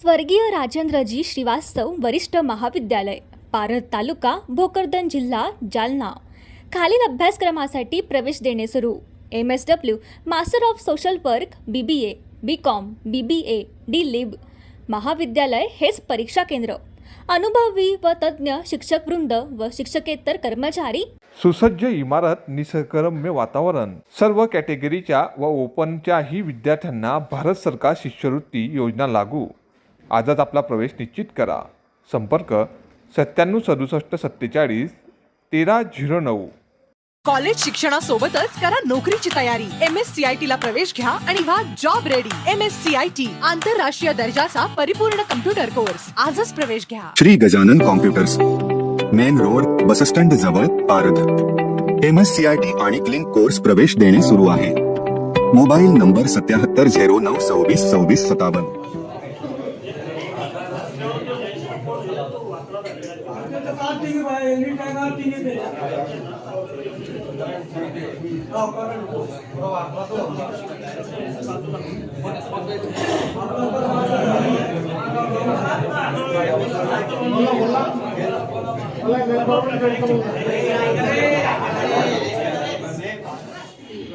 स्वर्गीय राजेंद्रजी श्रीवास्तव वरिष्ठ महाविद्यालय पारध तालुका भोकरदन जिल्हा जालना. खालील अभ्यासक्रमासाठी प्रवेश देणे सुरू. M S W master of social work B B A B com B B A D lib महाविद्यालय हेच परीक्षा केंद्र. अनुभवी व तज्ज्ञ शिक्षक वृंद व शिक्षकेतर कर्मचारी. सुसज्ज इमारत निसर्गरम्य वातावरण. सर्व कॅटेगरीच्या व ओपनच्याही विद्यार्थ्यांना भारत सरकार शिष्यवृत्ती योजना लागू. आजच आपला प्रवेश निश्चित करा. संपर्क सत्त्याण्णव सदुसष्ट सत्तेचाळीस तेरा झिरो नऊ. कॉलेज शिक्षणासोबतच करा नोकरीची तयारी. M S C I T ला प्रवेश घ्या आणि व्हा job ready M S C I T आंतरराष्ट्रीय दर्जाचा परिपूर्ण कम्प्युटर कोर्स आजच प्रवेश घ्या. Shri Gajanan computers main road bus stand जवळ Paradh M S C I T आणि क्लिंक कोर्स प्रवेश देणे सुरू आहे. मोबाईल नंबर सत्याहत्तर झिरो नऊ सव्वीस सव्वीस सत्तावन्न.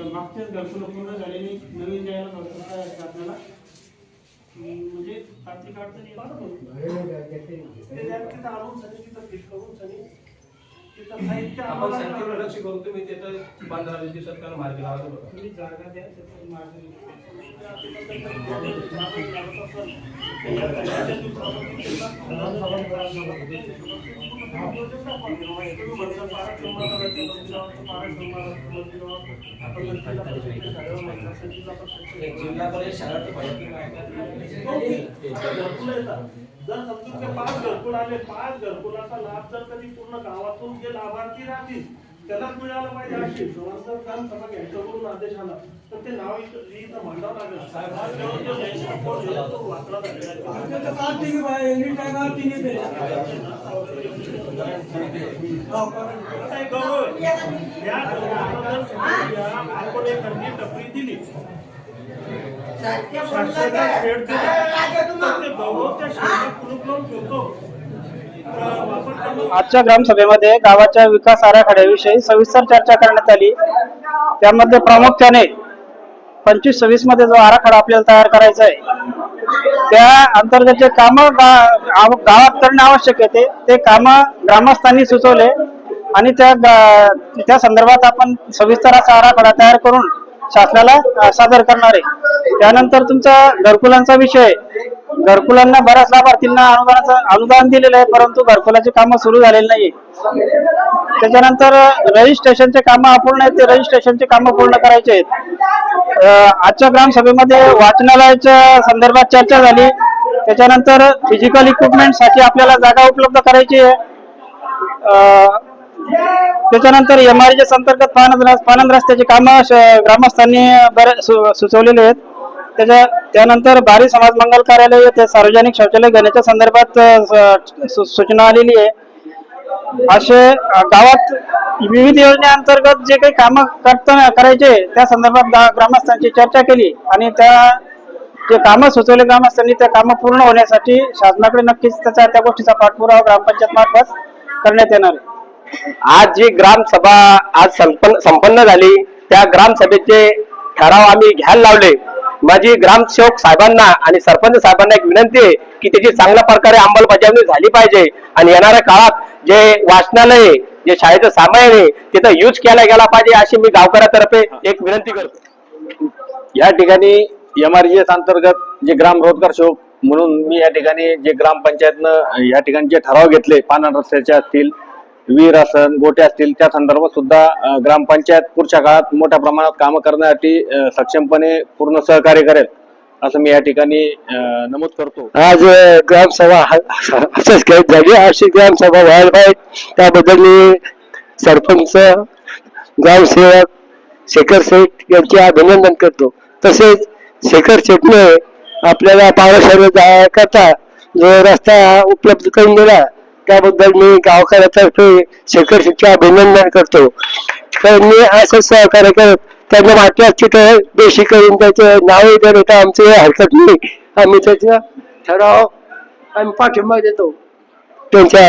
मागच्याच घरकुल पूर्ण झालेली नवीन द्यायला नव्हतं काय आहे आपल्याला हम्म, म्हणजे तांत्रिक अडचणी. ते तिथं आणून सनी तिथं फिट करून सनी तिथं साहित्य आपण आम्हाला संख्येवर लक्ष करू तुम्ही तिथं पंधरा वीस दिवसात मार्गी लावा बघा. तुम्ही जागा द्या त्याचं एक जिल्हा परिषद जर समजून ते पाच घरकुल आले पाच घरकुलाचा लाभ जर कधी पूर्ण गावातून जे लाभार्थी राहतील त्यालाच मिळाला पाहिजे अशी जर ग्रामसभा घ्यायचा करून आदेश आला. तर ते नाव इथं मांडावं लागेल. साहेब हा टपरी दिली. शासनाचा शेड दिला गौरव त्या शेडला कुलूप लावून ठेवतो. आजच्या ग्रामसभेमध्ये गावाच्या विकास आराखड्याविषयी सविस्तर चर्चा करण्यात आली. त्यामध्ये प्रामुख्याने पंचवीस सव्वीसमध्ये जो आराखडा आपल्याला तयार करायचा आहे त्या अंतर्गत जे काम गावात करणे आवश्यक आहे ते ते काम ग्रामस्थांनी सुचवले आणि त्या त्या संदर्भात आपण सविस्तर असा आराखडा तयार करून शासनाला सादर करणार आहे. त्यानंतर तुमचा घरकुलांचा विषय घरकुलांना बऱ्याच लाभार्थींना अनुदानाचं अनुदान दिलेलं आहे परंतु घरकुलाची कामं सुरू झालेली नाही त्याच्यानंतर रजिस्ट्रेशनचे कामं अपूर्ण आहेत ते रजिस्ट्रेशनचे कामं पूर्ण करायचे आहेत. आजच्या ग्रामसभेमध्ये वाचनालयाच्या संदर्भात चर्चा झाली. त्याच्यानंतर फिजिकल इक्विपमेंटसाठी आपल्याला जागा उपलब्ध करायची आहे. त्याच्यानंतर एम आर अंतर्गत पानंद पानंद रस्त्याची कामं श- ग्रामस्थांनी बरे सु- सुचवलेली आहेत. त्याच्या त्यानंतर भारी समाज मंगल कार्यालय येथे सार्वजनिक शौचालय घेण्याच्या संदर्भात सु- सूचना आलेली आहे. असे गावात विविध योजनेअंतर्गत जे काही कामं करताना करायचे त्या संदर्भात ग्रामस्थांची चर्चा केली आणि त्या जे कामं सुचवले ग्रामस्थांनी त्या कामं पूर्ण होण्यासाठी शासनाकडे नक्कीच त्याचा त्या गोष्टीचा पाठपुरावा ग्रामपंचायत मार्फत करण्यात येणार आज जी ग्रामसभा आज संपन्न संपन्न झाली त्या ग्रामसभेचे ठराव आम्ही घ्यायला लावले. माझी ग्रामसेवक साहेबांना आणि सरपंच साहेबांना एक विनंती आहे की त्याची चांगल्या प्रकारे अंमलबजावणी झाली पाहिजे आणि येणाऱ्या काळात जे वाचनालय जे शाळेचं सामान आहे तिथं यूज केला गेला पाहिजे अशी मी गावकऱ्यातर्फे एक विनंती करतो. या ठिकाणी एम आर अंतर्गत जे ग्राम रोजगार सेवक म्हणून मी या ठिकाणी जे ग्रामपंचायतनं या ठिकाणी जे ठराव घेतले पाना रस्त्याचे असतील विहीर असन गोटे असतील त्या संदर्भात सुद्धा ग्रामपंचायत पुढच्या काळात मोठ्या प्रमाणात कामं करण्यासाठी सक्षमपणे पूर्ण सहकार्य करेल असं मी या ठिकाणी नमूद करतो. आज ग्रामसभा असंच काही झाली अशी ग्रामसभा व्हायला पाहिजे. त्याबद्दल मी सरपंच ग्रामसेवक शेखर शेठ यांचे अभिनंदन करतो. तसेच शेखर शेठने आपल्याला पावसाळ्यात जाण्याकरता जो रस्ता उपलब्ध करून दिला त्याबद्दल मी गावकऱ्यातर्फे शेखर शेठचे अभिनंदन करतो. त्यांनी असं सहकार्य करत त्यांना मागच्या तर देशी करून त्याचं नाव जर होतं आमचं हरकत नाही. आम्ही त्याचं ठराव आम्ही पाठिंबा देतो. त्यांच्या